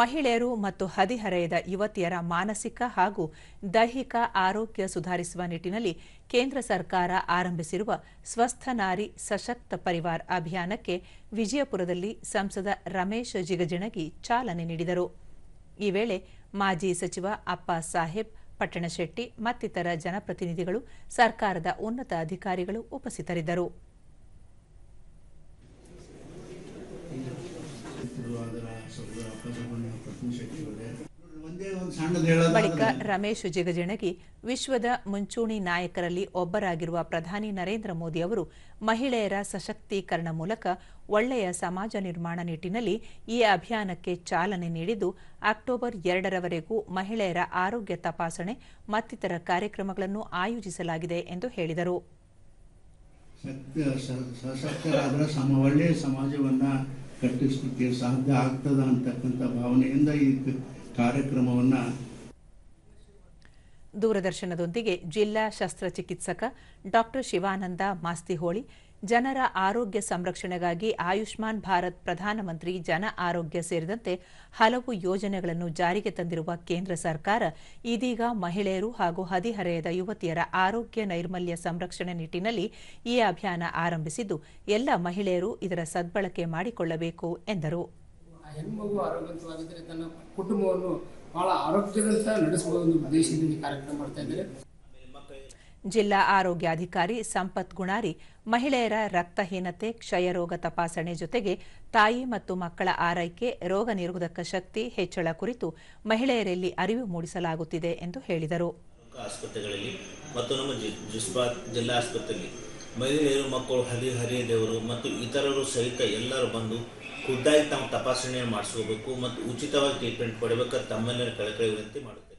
ಮಹಿಳೆಯರು ಮತ್ತು ಹದಿಹರೆಯದ ಯುವತಿಯರ ಮಾನಸಿಕ ಹಾಗೂ ದೈಹಿಕ ಆರೋಗ್ಯ ಸುಧಾರಿಸುವ ನಿಟ್ಟಿನಲ್ಲಿ ಕೇಂದ್ರ ಸರ್ಕಾರ ಆರಂಭಿಸಿರುವ ಸ್ವಸ್ಥ ನಾರಿ ಸಶಕ್ತ ಪರಿವಾರ್ ಅಭಿಯಾನಕ್ಕೆ ವಿಜಯಪುರದಲ್ಲಿ ಸಂಸದ ರಮೇಶ್ ಜಿಗಜಿಣಗಿ ಚಾಲನೆ ನೀಡಿದರು. ಈ ವೇಳೆ ಮಾಜಿ ಸಚಿವ ಅಪ್ಪ ಸಾಹೇಬ್, ಪಟ್ಟಣಶೆಟ್ಟಿ ಮತ್ತಿತರ ಜನಪ್ರತಿನಿಧಿಗಳು, ಸರ್ಕಾರದ ಉನ್ನತ ಅಧಿಕಾರಿಗಳು ಉಪಸ್ಥಿತರಿದ್ದರು. ಸಹೋದರ ಪತ್ನಿ ಬಳಿಕ ರಮೇಶ್ ಜಿಗಜಿಣಗಿ ವಿಶ್ವದ ಮುಂಚೂಣಿ ನಾಯಕರಲ್ಲಿ ಒಬ್ಬರಾಗಿರುವ ಪ್ರಧಾನಿ ನರೇಂದ್ರ ಮೋದಿ ಅವರು ಮಹಿಳೆಯರ ಸಶಕ್ತೀಕರಣ ಮೂಲಕ ಒಳ್ಳೆಯ ಸಮಾಜ ನಿರ್ಮಾಣ ನಿಟ್ಟಿನಲ್ಲಿ ಈ ಅಭಿಯಾನಕ್ಕೆ ಚಾಲನೆ ನೀಡಿದ್ದು ಅಕ್ಟೋಬರ್ ಎರಡರವರೆಗೂ ಮಹಿಳೆಯರ ಆರೋಗ್ಯ ತಪಾಸಣೆ ಮತ್ತಿತರ ಕಾರ್ಯಕ್ರಮಗಳನ್ನು ಆಯೋಜಿಸಲಾಗಿದೆ ಎಂದು ಹೇಳಿದರು. ಕಟ್ಟಿಸಲಿಕ್ಕೆ ಸಾಧ್ಯ ಆಗ್ತದ ಅಂತಕ್ಕಂಥ ಭಾವನೆಯಿಂದ ಈ ಕಾರ್ಯಕ್ರಮವನ್ನ ದೂರದರ್ಶನದೊಂದಿಗೆ ಜಿಲ್ಲಾ ಶಸ್ತ್ರಚಿಕಿತ್ಸಕ ಡಾಕ್ಟರ್ ಶಿವಾನಂದ ಮಾಸ್ತಿಹೋಳಿ ಜನರ ಆರೋಗ್ಯ ಸಂರಕ್ಷಣೆಗಾಗಿ ಆಯುಷ್ಮಾನ್ ಭಾರತ್ ಪ್ರಧಾನಮಂತ್ರಿ ಜನ ಆರೋಗ್ಯ ಸೇರಿದಂತೆ ಹಲವು ಯೋಜನೆಗಳನ್ನು ಜಾರಿಗೆ ತಂದಿರುವ ಕೇಂದ್ರ ಸರ್ಕಾರ ಇದೀಗ ಮಹಿಳೆಯರು ಹಾಗೂ ಹದಿಹರೆಯದ ಯುವತಿಯರ ಆರೋಗ್ಯ ನೈರ್ಮಲ್ಯ ಸಂರಕ್ಷಣೆ ನಿಟ್ಟಿನಲ್ಲಿ ಈ ಅಭಿಯಾನ ಆರಂಭಿಸಿದ್ದು, ಎಲ್ಲ ಮಹಿಳೆಯರು ಇದರ ಸದ್ಬಳಕೆ ಮಾಡಿಕೊಳ್ಳಬೇಕು ಎಂದರು. ಬಹಳ ಆರೋಗ್ಯದಂತ ಒಂದು ಉದ್ದೇಶದಿಂದ ಕಾರ್ಯಕ್ರಮ ಮಾಡ್ತಾ ಇದ್ದಾರೆ. ಜಿಲ್ಲಾ ಆರೋಗ್ಯಾಧಿಕಾರಿ ಸಂಪತ್ ಗುಣಾರಿ, ಮಹಿಳೆಯರ ರಕ್ತಹೀನತೆ ಕ್ಷಯರೋಗ ತಪಾಸಣೆ ಜೊತೆಗೆ ತಾಯಿ ಮತ್ತು ಮಕ್ಕಳ ಆರೈಕೆ, ರೋಗ ನಿರೋಧಕ ಶಕ್ತಿ ಹೆಚ್ಚಳ ಕುರಿತು ಮಹಿಳೆಯರಲ್ಲಿ ಅರಿವು ಮೂಡಿಸಲಾಗುತ್ತಿದೆ ಎಂದು ಹೇಳಿದರು. ಆಸ್ಪತ್ರೆಗಳಲ್ಲಿ ಮತ್ತು ನಮ್ಮ ಜಿಲ್ಲಾ ಆಸ್ಪತ್ರೆಯಲ್ಲಿ ಮಹಿಳೆಯರು, ಮಕ್ಕಳು ಹದಿಹರಿಯದವರು ಮತ್ತು ಇತರರು ಸಹಿತ ಎಲ್ಲರೂ ಬಂದು ಖುದ್ದಾಗಿ ತಮ್ಮ ತಪಾಸಣೆ ಮಾಡಿಸ್ಕೋಬೇಕು ಮತ್ತು ಉಚಿತವಾಗಿ ಟ್ರೀಟ್ಮೆಂಟ್ ಪಡೆಯಬೇಕು ತಮ್ಮಲ್ಲಿ ಕಳಕಳಿ ವಿನಂತಿ ಮಾಡುತ್ತಾರೆ.